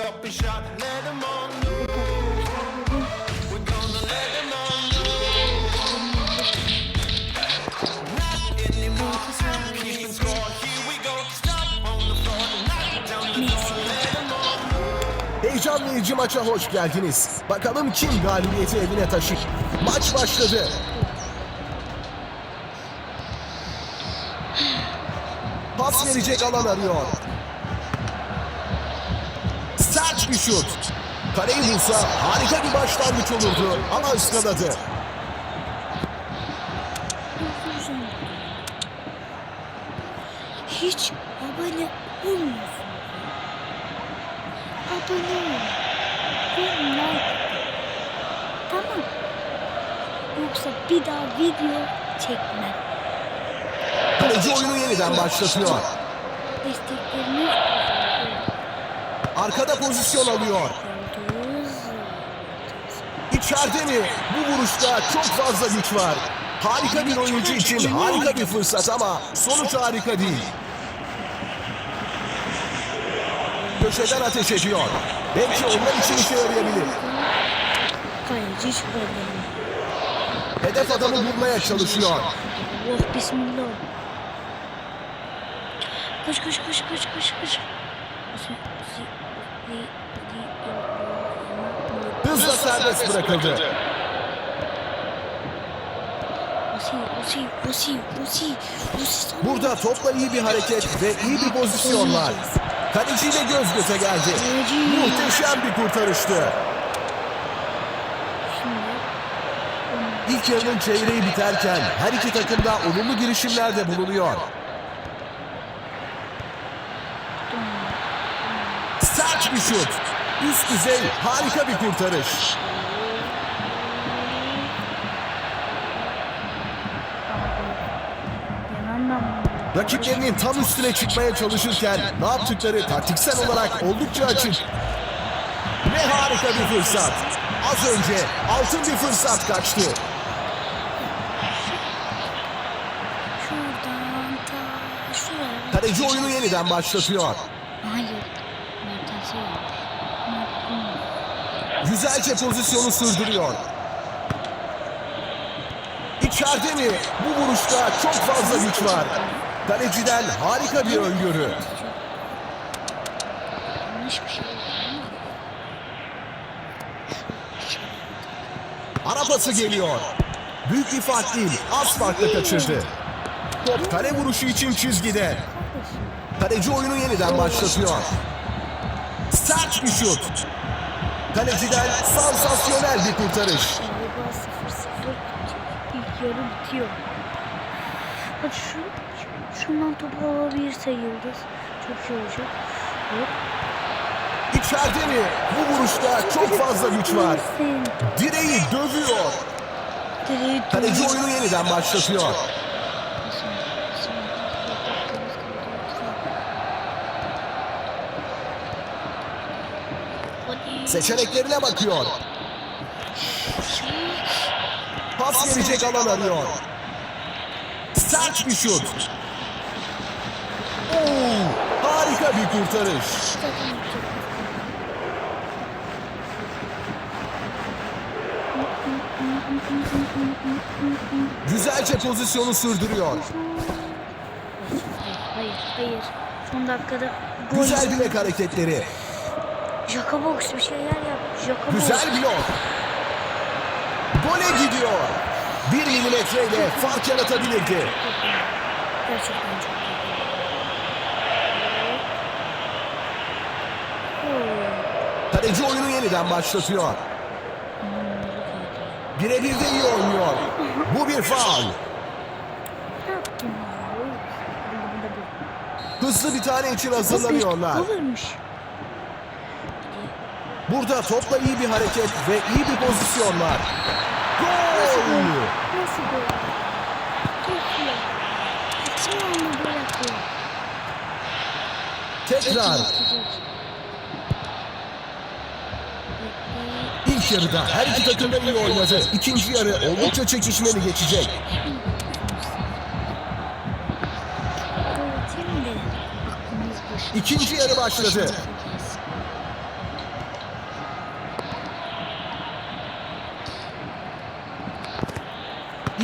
up maça hoş geldiniz. Bakalım kim galibiyeti evine taşır. Maç başladı. Pas verecek alan arıyor. Sert bir şut. Kaleyi bulsa harika bir başlangıç olurdu ama ıskaladı. Hiç abone olmuyorsun. Abone ol. Like. Tamam. Yoksa bir daha video çekmem. Kaleci oyunu yeniden başlatıyor. Destekleriniz Arkada pozisyon alıyor. İçeride mi? Bu vuruşta çok fazla güç var. Harika bir oyuncu için harika bir fırsat ama sonuç harika değil. Köşeden ateş ediyor. Belki onlar için işe yarayabilir. Hedef adamı vurmaya çalışıyor. Allah bismillah. Koş koş koş koş koş koş. Hızla serbest bırakıldı. Burada topla iyi bir hareket ve iyi bir pozisyon var. Kaleciyle göz göze geldi. Muhteşem bir kurtarıştı. Şimdi İlk yarının çeyreği biterken her iki takım da olumlu girişimlerde bulunuyor. Sert bir şut. Üst düzey harika bir kurtarış. Rakiplerinin tam üstüne çıkmaya çalışırken ne yaptıkları taktiksel olarak oldukça açık. Ne harika bir fırsat. Az önce altın bir fırsat kaçtı. Kaleci oyunu yeniden başlatıyor. Hayır. Güzelce pozisyonu sürdürüyor. İçeride mi? Bu vuruşta çok fazla güç var. Kaleciden harika bir öngörü. yanlış bir şey oldu ama. Ara pası geliyor. Büyük bir fark değil. Az farkla kaçırdı. Top kale vuruşu için çizgide. Kaleci oyunu yeniden başlatıyor. Sert bir şut. Kaleciden sansasyonel bir kurtarış. Galiba 0-0 ilk yarı bitiyor. Hadi şu, şundan topu alabilirse Yıldız. Çok iyi olacak. Hop. İçeride mi? Bu vuruşta çok fazla güç var. Direği dövüyor. direği Kaleci dövüyor. oyunu yeniden başlatıyor. Seçeneklerine bakıyor. Pas verecek alan arıyor. Sert bir şut. Oo, harika bir kurtarış. Güzelce pozisyonu sürdürüyor. Hayır, hayır. Son dakikada gol. Güzel bilek hareketleri. Jakabox bir şeyler yap. Jakabox. Güzel blok. Gole gidiyor. Bir milimetreyle fark yaratabilirdi. Gerçekten çok iyi. Kaleci oyunu yeniden başlatıyor. Birebir de iyi oynuyor. Bu bir faul. Hızlı bir tane için hazırlanıyorlar. Olurmuş. Burada topla iyi bir hareket ve iyi bir pozisyon var. Gol! Nasıl gol? Tekrar ilk yarıda her iki takım da iyi oynadı. İkinci yarı oldukça çekişmeli geçecek. İkinci yarı başladı.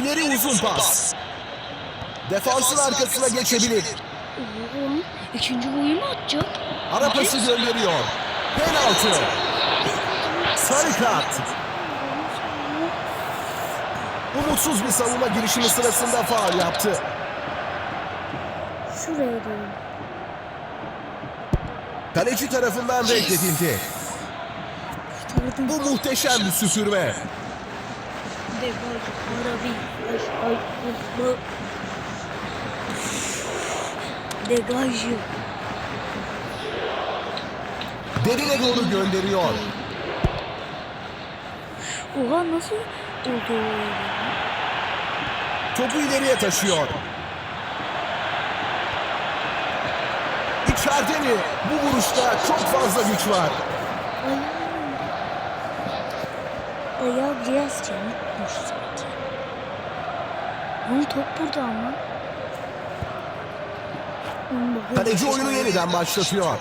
İleri uzun pas. Defansın arkasına geçebilir. Oğlum ikinci boyu mu atacak? Ara pası gönderiyor. Penaltı. Sarı kart. Umutsuz bir savunma girişimi sırasında faul yaptı. Şuraya dön. Kaleci tarafından reddedildi. Bu muhteşem bir süpürme. Ay, ay, bu. Degajı. Derine doğru gönderiyor. Oha nasıl oldu? Topu ileriye taşıyor. İçeride mi? Bu vuruşta çok fazla güç var. Ayağı biraz sanki. Oğlum top burada ama. Kaleci oyunu yeniden başlatıyor.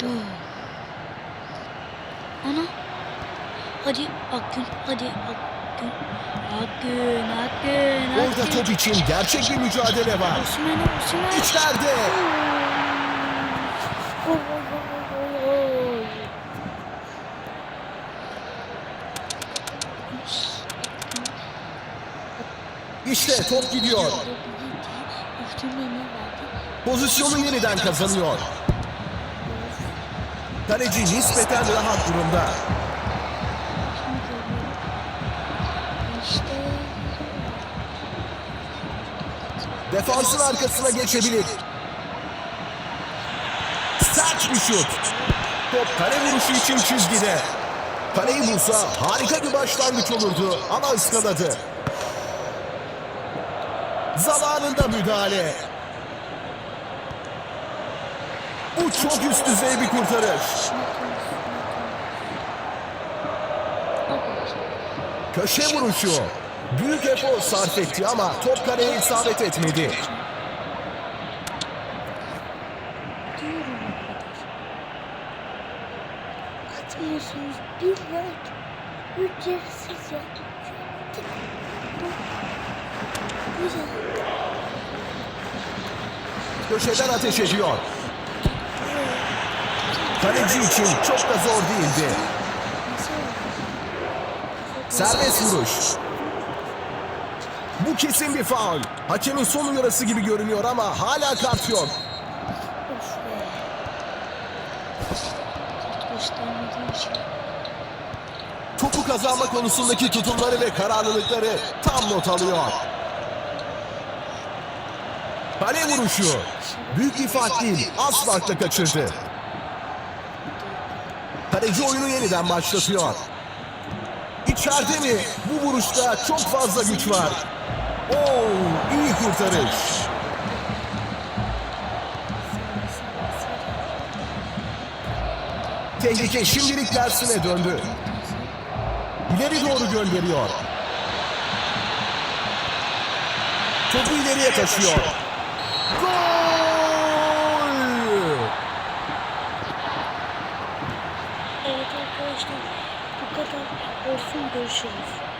Dur. Ana. Hadi Akgün, hadi Akgün. Akgün, Akgün, Orada Akgün. top için gerçek bir mücadele var. Osman, Osman. İçeride. İşte top gidiyor. Pozisyonu yeniden kazanıyor. Kaleci nispeten rahat durumda. Defansın arkasına geçebilir. Sert bir şut. Top kale vuruşu için çizgide. Kaleyi vursa harika bir başlangıç olurdu ama ıskaladı. Zamanında müdahale. Bu çok üst düzey bir kurtarış. Köşe vuruşu. Büyük efor sarf etti ama top kaleye isabet etmedi. Atmıyorsunuz bir like. Ücretsiz ya. Köşeden ateş ediyor. Kaleci için çok da zor değildi. Serbest vuruş. Bu kesin bir faul. Hakemin son uyarısı gibi görünüyor ama hala kart yok. Topu kazanma konusundaki tutumları ve kararlılıkları tam not alıyor. Kale vuruşu. Büyük fark değil, az farkla kaçırdı. Kaleci oyunu yeniden başlatıyor. İçeride mi? Bu vuruşta çok fazla güç var. Oo, iyi kurtarış. Tehlike şimdilik tersine döndü. İleri doğru gönderiyor. Topu ileriye taşıyor. Gol! Evet arkadaşlar bu kadar olsun görüşürüz.